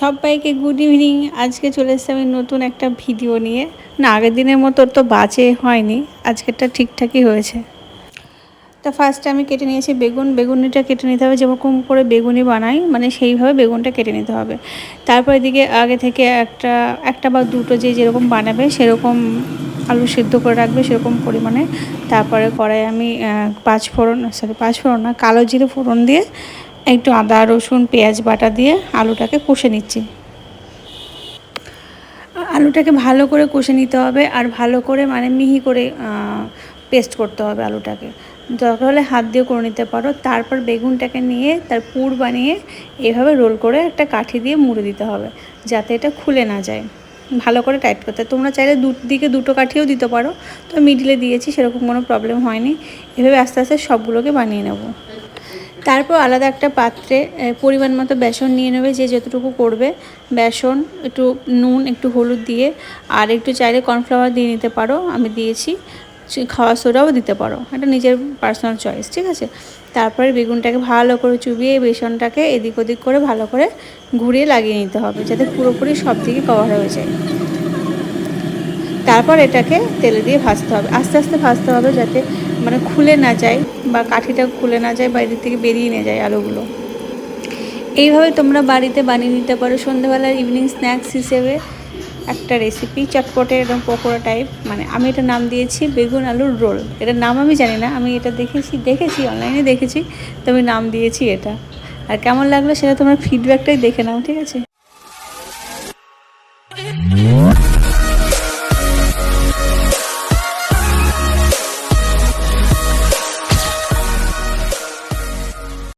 সবাইকে good evening আজকে চলে এসেছি আমি নতুন একটা ভিডিও নিয়ে। না, আগের দিনের মতো তো বাজে হয়নি, আজকেরটা ঠিকঠাকই হয়েছে। তা ফার্স্টে আমি কেটে নিয়েছি বেগুন। বেগুনিটা কেটে নিতে হবে, যেরকম করে বেগুনি বানাই মানে সেইভাবে বেগুনটা কেটে নিতে হবে। তারপর এদিকে আগে থেকে একটা একটা বা দুটো যে যেরকম বানাবে, সেরকম আলু সিদ্ধ করে রাখবে সেরকম পরিমাণে। তারপরে কড়াই আমি পাঁচ ফোড়ন সরি পাঁচ ফোড়ন না, কালো জিরে ফোড়ন দিয়ে একটু আদা, রসুন, পেঁয়াজ বাটা দিয়ে আলুটাকে কষে নিচ্ছি। আলুটাকে ভালো করে কষে নিতে হবে আর ভালো করে মানে মিহি করে পেস্ট করতে হবে আলুটাকে। দরকার হলে হাত দিয়ে করে নিতে পারো। তারপর বেগুনটাকে নিয়ে তার পুর বানিয়ে এভাবে রোল করে একটা কাঠি দিয়ে মুড়ে দিতে হবে, যাতে এটা খুলে না যায়। ভালো করে টাইট করতে। তোমরা চাইলে দিকে দুটো কাঠিও দিতে পারো। তো মিডিলে দিয়েছি, সেরকম কোনো প্রবলেম হয়নি। এভাবে আস্তে আস্তে সবগুলোকে বানিয়ে নেব। তারপর আলাদা একটা পাত্রে পরিমাণ মতো বেসন নিয়ে নেবে, যে যতটুকু করবে। বেসন, একটু নুন, একটু হলুদ দিয়ে, আর একটু চাইলে কর্নফ্লাওয়ার দিয়ে নিতে পারো, আমি দিয়েছি। খাওয়া সোডাও দিতে পারো। এটা নিজের পার্সোনাল চয়েস ঠিক আছে? তারপরে বেগুনটাকে ভালো করে চুবিয়ে বেসনটাকে এদিক ওদিক করে ভালো করে ঘুরিয়ে লাগিয়ে নিতে হবে, যাতে পুরোপুরি সব দিকে কভার হয়ে যায়। তারপর এটাকে তেলে দিয়ে ভাজতে হবে। আস্তে আস্তে ভাজতে হবে যাতে মানে খুলে না যায় বা কাঠিটা খুলে না যায় বাইরের থেকে বেরিয়ে না যায় আলুগুলো। এইভাবে তোমরা বাড়িতে বানিয়ে নিতে পারো সন্ধ্যাবেলার ইভিনিং স্ন্যাক্স হিসেবে। একটা রেসিপি চটপটে এরকম পকোড়া টাইপ মানে আমি এটা নাম দিয়েছি বেগুন আলুর রোল। এটার নাম আমি জানি না, আমি এটা দেখেছি দেখেছি অনলাইনে দেখেছি, তো আমি নাম দিয়েছি এটা। আর কেমন লাগল সেটা তোমার ফিডব্যাকটাই দেখে নাও, ঠিক আছে?